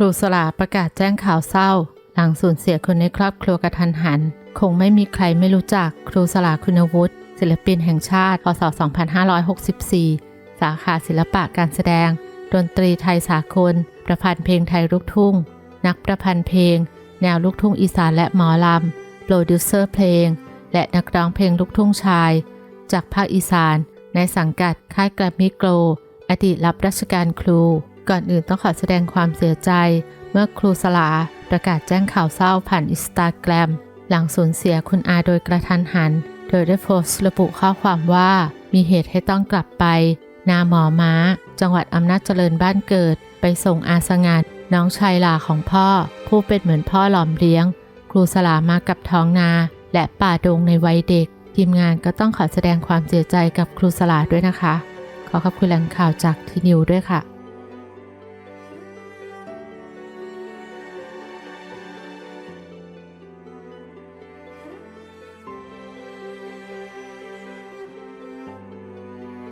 ครูสลาประกาศแจ้งข่าวเศร้า หลังสูญเสียคนในครอบครัวกระทันหัน คงไม่มีใครไม่รู้จักครูสลาคุณวุฒิศิลปินแห่งชาติ พศ 2564 สาขาศิลปะการแสดง ดนตรีไทยสากล ประพันธ์เพลงไทยลูกทุ่ง นักประพันธ์เพลง แนวลูกทุ่งอีสานและหมอลำ โปรดิวเซอร์เพลง และนักร้องเพลงลูกทุ่งชาย จากภาคอีสาน ในสังกัดค่ายแกรมมี่โกลอดีตรับราชการครู ก่อนอื่นต้องขอแสดงความเสียใจ เมื่อครูสลาประกาศแจ้งข่าวเศร้าผ่านอินสตาแกรมหลังสูญเสียคุณอาโดยกระทันหัน โดยได้โพสต์ระบุข้อความว่า มีเหตุให้ต้องกลับไป นาหมอม้า จังหวัดอำนาจเจริญบ้านเกิด ไปส่งอาสงัดน้องชายหลาของพ่อ ผู้เป็นเหมือนพ่อหลอมเลี้ยง ครูสลามากับท้องนา และป่าดงในวัยเด็ก ทีมงานก็ต้องขอแสดงความเสียใจกับครูสลาด้วยนะคะ ขอขอบคุณแหล่งข่าวจากทีนิวด้วยค่ะ